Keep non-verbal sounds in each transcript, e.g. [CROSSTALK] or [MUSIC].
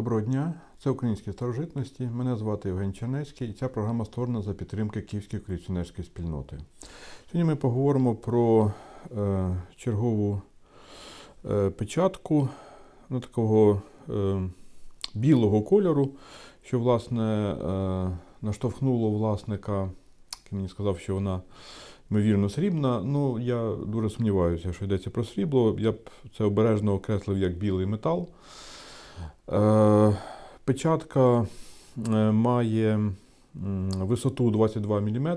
дня. Це українські старожитності. Мене звати Євген Чернецький і ця програма створена за підтримки Київської колекціонерської спільноти. Сьогодні ми поговоримо про е, чергову е, печатку ну, такого е, білого кольору, що власне е, наштовхнуло власника, який мені сказав, що вона ймовірно срібна. Ну, я дуже сумніваюся, що йдеться про срібло. Я б це обережно окреслив як білий метал. Е, Печатка е, має висоту 22 мм, е,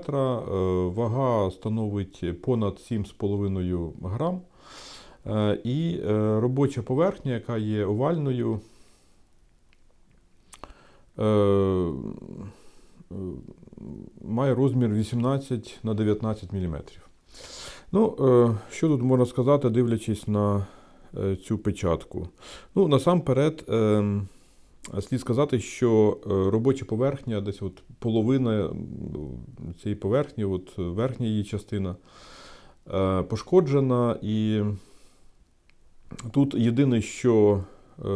вага становить понад 7,5 грам. І робоча поверхня, яка є овальною, має розмір 18 на 19 мм. Ну, що тут можна сказати, дивлячись на цю печатку? Ну, насамперед, е, слід сказати, що е, робоча поверхня, десь от половина цієї поверхні, от верхня її частина, е, пошкоджена. І тут єдине, що е,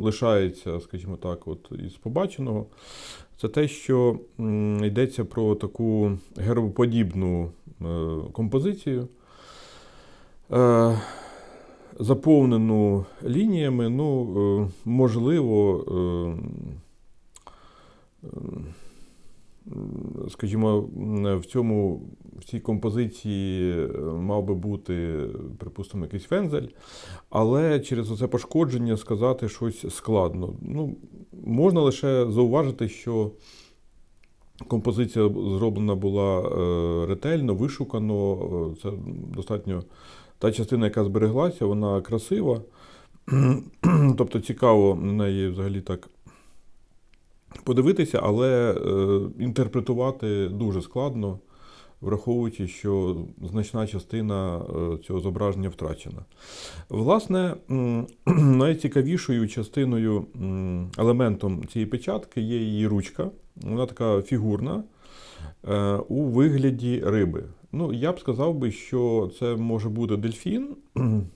лишається, скажімо так, от із побаченого, це те, що йдеться про таку гербоподібну е, композицію. Заповнену лініями, ну, е, можливо, е, е, скажімо, в цьому в цій композиції мав би бути, припустимо, якийсь вензель, але через це пошкодження сказати щось складно. Ну, можна лише зауважити, що композиція зроблена була ретельно, вишукано. Це достатньо та частина, яка збереглася, вона красива. [CLEARS THROAT] тобто цікаво на неї взагалі так подивитися, але е, інтерпретувати дуже складно, враховуючи, що значна частина е, цього зображення втрачена. Власне, [CLEARS THROAT] найцікавішою частиною, елементом цієї печатки є її ручка. Вона така фігурна е, у вигляді риби. Ну, я б сказав би, що це може бути дельфін. [CLEARS THROAT]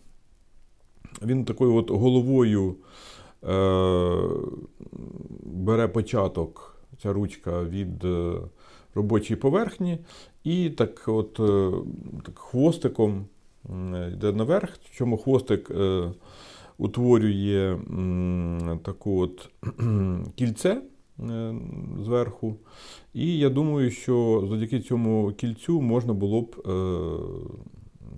Він такою от головою е, бере початок, ця ручка від е, робочої поверхні, і так от е, так хвостиком йде наверх, чому хвостик е, утворює таку от [CLEARS THROAT] кільце зверху. І я думаю, що завдяки цьому кільцю можна було б, е,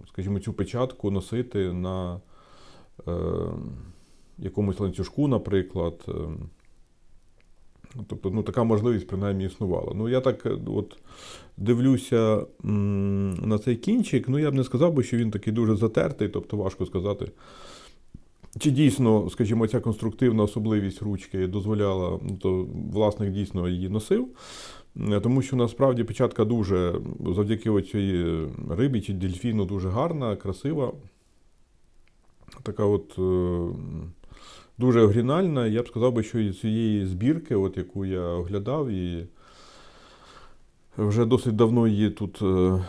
скажімо, цю печатку носити на е, якомусь ланцюжку, наприклад. Е, Тобто, ну, така можливість принаймні існувала. Ну, я так е, от дивлюся на цей кінчик, ну я б не сказав би, що він такий дуже затертий, тобто важко сказати. Чи дійсно, скажімо, ця конструктивна особливість ручки дозволяла, ну, то власник дійсно її носив. Е, Тому що насправді печатка дуже, завдяки оцій рибі чи дельфіну, дуже гарна, красива. Така от е, дуже оригінальна. Я б сказав би, що із цієї збірки, от, яку я оглядав, і вже досить давно її тут е,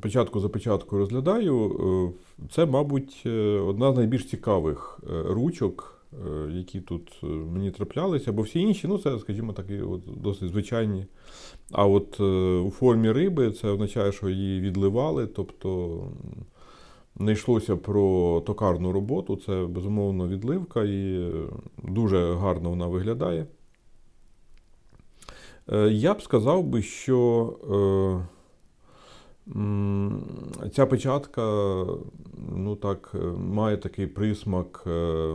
печатку за печаткою розглядаю. е, Це, мабуть, е, одна з найбільш цікавих е, ручок, е, які тут е, мені траплялися, бо всі інші, ну це, скажімо, такі от досить звичайні. А от е, у формі риби це означає, що її відливали, тобто не йшлося про токарну роботу, це безумовно відливка і е, дуже гарно вона виглядає. Е, Я б сказав би, що е, ця печатка ну так, е, має такий присмак е,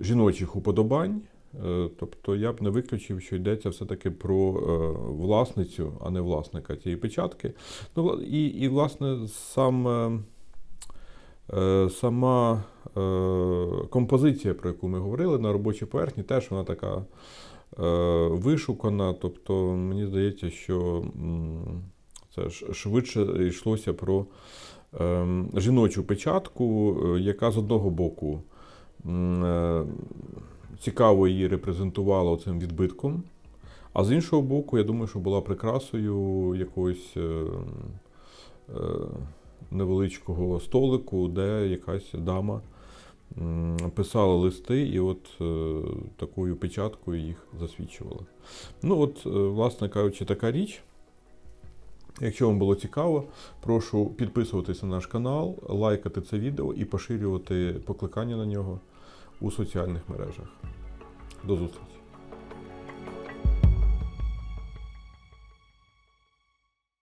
жіночих уподобань. Е, Тобто я б не виключив, що йдеться все-таки про власницю, а не власника цієї печатки. Ну, і, і власне, сам, сама композиція, про яку ми говорили на робочій поверхні, теж вона така вишукана. Тобто, мені здається, що це ж швидше йшлося про е, жіночу печатку, е, яка з одного боку е, цікаво її репрезентувала цим відбитком. А з іншого боку, я думаю, що була прикрасою якогось е, невеличкого столику, де якась дама м, писали листи і от такою печаткою їх засвідчували. Ну, от, власне кажучи, така річ. Якщо вам було цікаво, прошу підписуватися на наш канал, лайкати це відео і поширювати покликання на нього у соціальних мережах. До зустрічі!